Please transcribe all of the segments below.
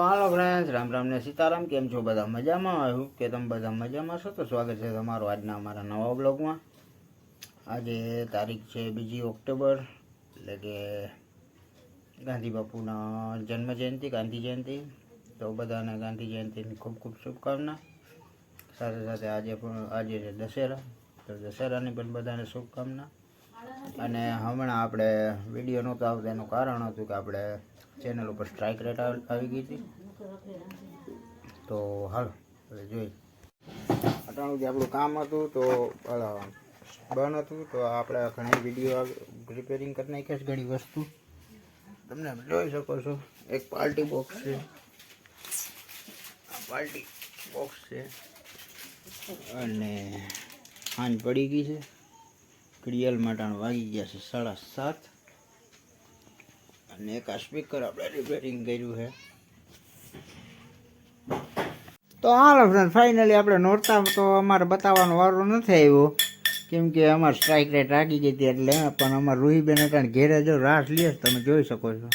હાલો friends Ram Ram ને સીતારામ, કેમ છો બધા? મજામાં? આવ્યું કે તમે બધા મજામાં છો. તો સ્વાગત છે તમારું આજના અમારા નવા બ્લોગમાં આજે તારીખ છે બીજી ઓક્ટોબર, એટલે કે ગાંધી બાપુના જન્મ જયંતિ ગાંધી જયંતિ. તો બધાને ગાંધી જયંતિની ખૂબ ખૂબ શુભકામના. સાથે સાથે આજે પણ, આજે છે દશેરા. તો દશેરાની પણ બધાને શુભકામના. અને હમણાં આપણે વીડિયો નહોતો આવતો, એનું કારણ હતું કે આપણે ચેનલ ઉપર સ્ટ્રાઇક રેટ આવી ગઈ હતી. તો હાલો, હવે જોઈ અટાણું જે આપણું કામ હતું તો બંધ હતું, તો આપણે ઘણી વીડિયો રિપેરિંગ કરી નાખ્યા છે, ઘણી વસ્તુ. તમને જોઈ શકો છો, એક પાર્ટી બોક્સ છે. આ પાર્ટી બોક્સ છે. અને સાંજ પડી ગઈ છે. ક્રિયલ માટાણ વાગી ગયા છે સાડા સાત. અને એક સ્પીકર આપણે રિપેરિંગ કર્યું છે. તો હાલો ફ્રેન્ડ ફાઇનલી આપણે નોરતા તો અમારે બતાવવાનો વારો નથી આવ્યો. કેમ કે અમારે સ્ટ્રાઇક રેટ રાખી ગઈ હતી એટલે, પણ અમારે રૂહીબેન અટાણ ઘેરે જો રાસ લે તમે જોઈ શકો છો.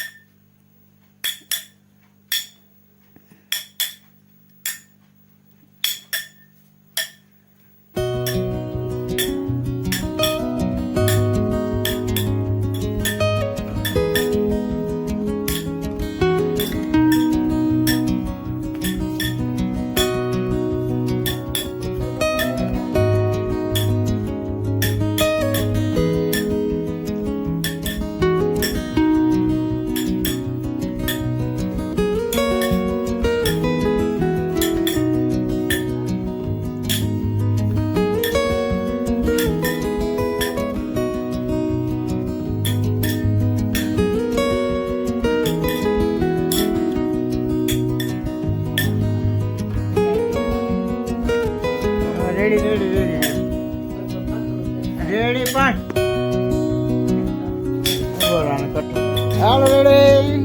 રેડી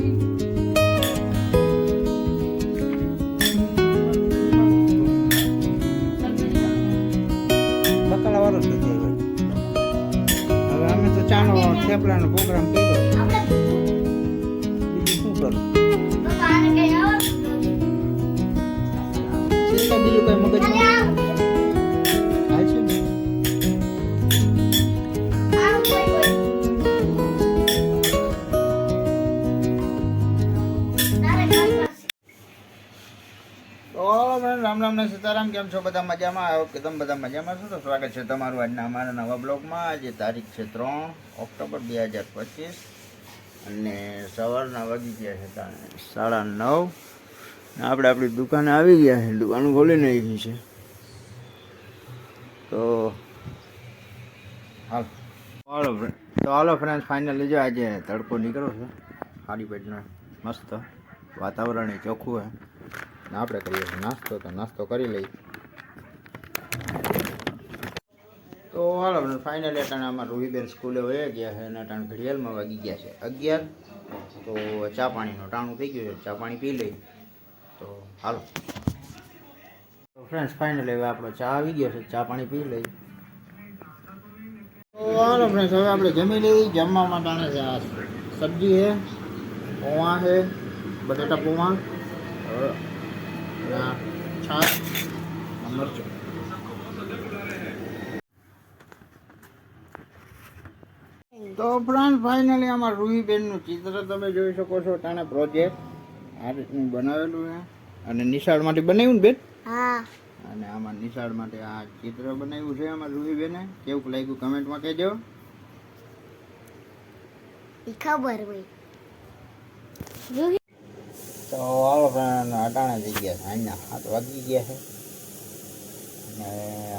બકાલા વાળો થઈ જાય હવે અમે તો ચાનો થેપલાનો પ્રોગ્રામ કર્યો. રામ રામ ને સીતારામ. કેમ છો? બધા મજામાં? આવ્યો કે તમે બધા મજામાં છો? તો સ્વાગત છે તમારું આજના અમારા નવા બ્લોગમાં. આજે તારીખ છે ત્રણ ઓક્ટોબર બે હજાર પચીસ અને સવારના વાગી ગયા છે સાડા નવ. આપણે આપણી દુકાને આવી ગયા છે. દુકાન ખોલી નાખી છે. તો હાલ. હાલો તો હાલો ફ્રેન્ડ ફાઇનલી જો આજે તડકો નીકળ્યો છે. સારી પેટનો મસ્ત વાતાવરણ એ ચોખ્ખું છે. આપણે કરીએ છીએ નાસ્તો, તો નાસ્તો કરી લઈ તો હાલો ફાઇનલ અટાણે અમારા રૂહીબેન સ્કૂલે વહી ગયા છે અને અટાણે ઘડિયાળમાં વાગી ગયા છે અગિયાર. તો ચા પાણીનું ટાણું થઈ ગયું છે, ચા પાણી પી લઈ તો હાલો. ફ્રેન્ડ્સ ફાઇનલી હવે આપણો ચા આવી ગયો છે, ચા પાણી પી લઈ તો હાલો ફ્રેન્ડ્સ હવે આપણે જમી લઈ જમવા માટે છે સબ્જી છે, પૌવા છે, બટેટા પૌવા. તો ઉપરાંત ફાઇનલી આમાં રૂહીબેનનું ચિત્ર તમે જોઈ શકો છો તાણે પ્રોજેક્ટ આ રીતનું બનાવેલું છે. અને નિશાળ માટે બનાવ્યું ને બેન? અને આમાં નિશાળ માટે આ ચિત્ર બનાવ્યું છે આમાં રૂહીબેને. કેવું લાગ્યું કમેન્ટમાં કહેજો. ખબર હોય. તો આવો ફ્રેન્ડ, અટાણા થઈ ગયા છે. અહીંયા હાથ વાગી ગયા છે. અને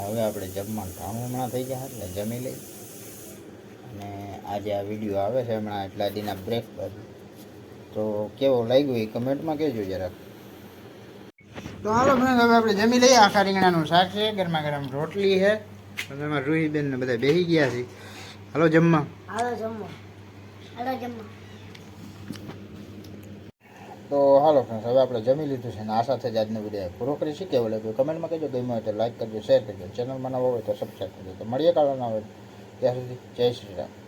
હવે આપણે જમવાનું ટાણું હમણાં થઈ ગયા એટલે જમી લઈ અને આજે આ વીડિયો આવે છે હમણાં, એટલા દીના બ્રેક પર તો કેવો લાગ્યો એ કમેન્ટમાં કહેજો જરાક. તો હાલો ફ્રેન્ડ, હવે આપણે જમી લઈએ. આખા રીંગણાનું શાક છે ગરમા ગરમ રોટલી છે. એમાં રૂહીબેન ને બધા બેસી ગયા છે. હાલો જમવા. હાલો જમવા. હાલો જમો તો હાલો ફ્રેન્ડ્સ હવે આપણે જમી લીધું છે અને આ સાથે જ આજનો વીડિયો પૂરો કરી છીએ કેવો લાગ્યો કમેન્ટમાં કહેજો, ગમ્યો હોય તો લાઈક કરજો શેર કરજો. ચેનલમાં નવો હોય તો સબસ્ક્રાઈબ કરજો. તો મળીએ કાળો ના હોય ત્યાં સુધી જય શ્રી રામ.